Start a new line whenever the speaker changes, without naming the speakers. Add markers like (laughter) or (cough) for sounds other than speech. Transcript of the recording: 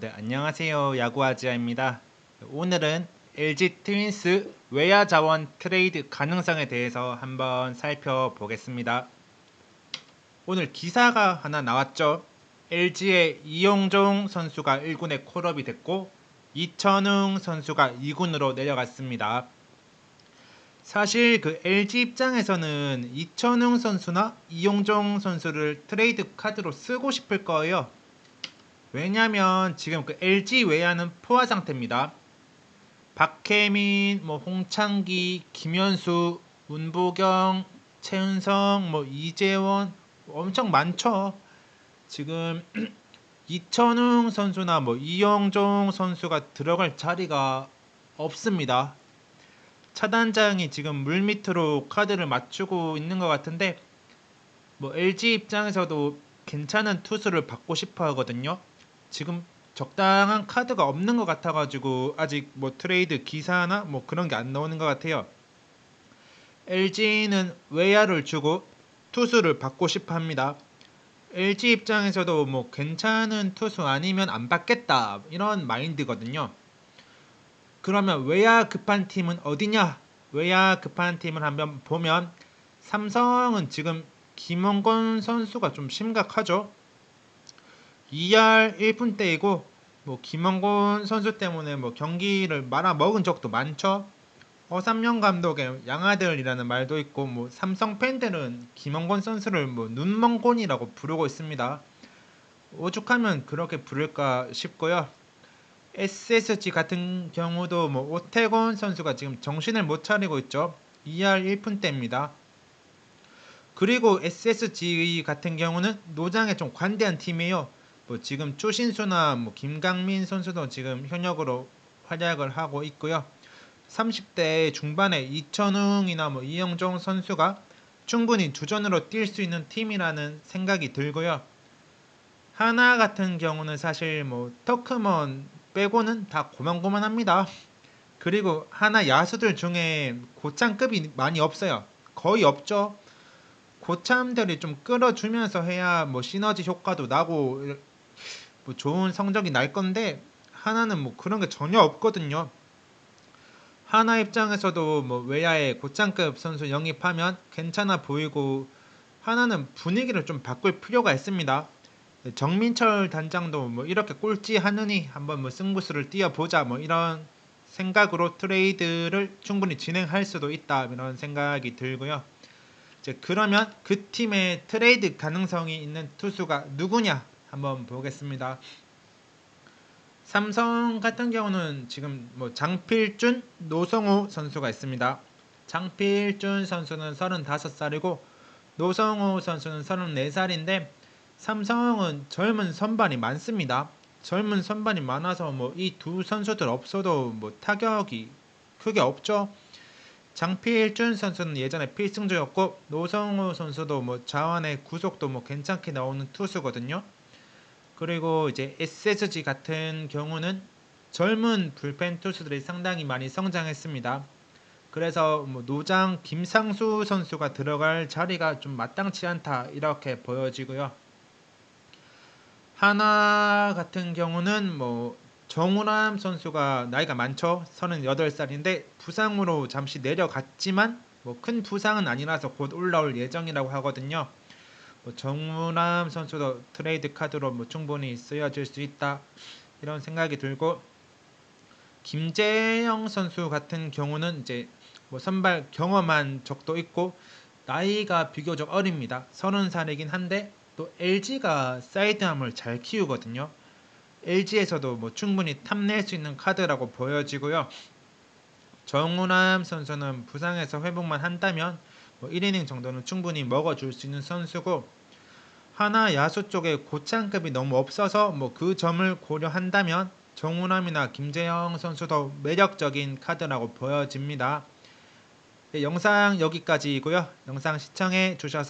네, 안녕하세요. 야구아지아입니다. 오늘은 LG 트윈스 외야 자원 트레이드 가능성에 대해서 한번 살펴보겠습니다. 오늘 기사가 하나 나왔죠. LG의 이용종 선수가 1군에 콜업이 됐고 이천웅 선수가 2군으로 내려갔습니다. 사실 그 LG 입장에서는 이천웅 선수나 이용종 선수를 트레이드 카드로 쓰고 싶을 거예요. 왜냐면 지금 그 LG 외야는 포화 상태입니다. 박혜민, 뭐 홍창기, 김현수, 문보경, 최은성, 뭐 이재원 엄청 많죠. 지금 (clears throat) 이천웅 선수나 뭐 이영종 선수가 들어갈 자리가 없습니다. 차단장이 지금 물 밑으로 카드를 맞추고 있는 것 같은데 뭐 LG 입장에서도 괜찮은 투수를 받고 싶어 하거든요. 지금 적당한 카드가 없는 것 같아가지고 아직 뭐 트레이드 기사나 뭐 그런 게 안 나오는 것 같아요. LG는 외야를 주고 투수를 받고 싶어 합니다. LG 입장에서도 뭐 괜찮은 투수 아니면 안 받겠다 이런 마인드거든요. 그러면 외야 급한 팀은 어디냐? 외야 급한 팀을 한번 보면 삼성은 지금 김원건 선수가 좀 심각하죠. 2할 1푼대이고 뭐 김원곤 선수 때문에 뭐 경기를 말아 먹은 적도 많죠. 어삼영 감독의 양아들이라는 말도 있고 뭐 삼성 팬들은 김원곤 선수를 뭐 눈먼곤이라고 부르고 있습니다. 오죽하면 그렇게 부를까 싶고요. SSG 같은 경우도 뭐 오태곤 선수가 지금 정신을 못 차리고 있죠. 2할 1푼대입니다. 그리고 SSG 같은 경우는 노장에 좀 관대한 팀이에요. 뭐 지금 추신수나 뭐 김강민 선수도 지금 현역으로 활약을 하고 있고요. 30대 중반에 이천웅이나 뭐 이영종 선수가 충분히 주전으로 뛸 수 있는 팀이라는 생각이 들고요. 하나 같은 경우는 사실 뭐 터크먼 빼고는 다 고만고만합니다. 그리고 하나 야수들 중에 고참급이 많이 없어요. 거의 없죠. 고참들이 좀 끌어주면서 해야 뭐 시너지 효과도 나고 뭐 좋은 성적이 날 건데 하나는 뭐 그런 게 전혀 없거든요. 하나 입장에서도 뭐 외야에 고창급 선수 영입하면 괜찮아 보이고 하나는 분위기를 좀 바꿀 필요가 있습니다. 정민철 단장도 뭐 이렇게 꼴찌 하느니 한번 뭐 승부수를 띄워보자 뭐 이런 생각으로 트레이드를 충분히 진행할 수도 있다 이런 생각이 들고요. 이제 그러면 그 팀의 트레이드 가능성이 있는 투수가 누구냐 한번 보겠습니다. 삼성 같은 경우는 지금 뭐 장필준, 노성호 선수가 있습니다. 장필준 선수는 35살이고 노성호 선수는 34살인데 삼성은 젊은 선발이 많습니다. 젊은 선발이 많아서 뭐 이 두 선수들 없어도 뭐 타격이 크게 없죠. 장필준 선수는 예전에 필승조였고 노성호 선수도 뭐 자원의 구속도 뭐 괜찮게 나오는 투수거든요. 그리고 이제 SSG 같은 경우는 젊은 불펜 투수들이 상당히 많이 성장했습니다. 그래서 뭐 노장 김상수 선수가 들어갈 자리가 좀 마땅치 않다 이렇게 보여지고요. 하나 같은 경우는 뭐 정우람 선수가 나이가 많죠. 38살인데 부상으로 잠시 내려갔지만 뭐 큰 부상은 아니라서 곧 올라올 예정이라고 하거든요. 뭐 정우람 선수도 트레이드 카드로 뭐 충분히 쓰여질 수 있다 이런 생각이 들고 김재영 선수 같은 경우는 이제 뭐 선발 경험한 적도 있고 나이가 비교적 어립니다. 30살이긴 한데 또 LG가 사이드암을 잘 키우거든요. LG에서도 뭐 충분히 탐낼 수 있는 카드라고 보여지고요. 정우람 선수는 부상에서 회복만 한다면 뭐 1이닝 정도는 충분히 먹어줄 수 있는 선수고 하나 야수 쪽에 고창급이 너무 없어서 뭐 그 점을 고려한다면 정우람이나 김재영 선수도 매력적인 카드라고 보여집니다. 네, 영상 여기까지이고요. 영상 시청해 주셔서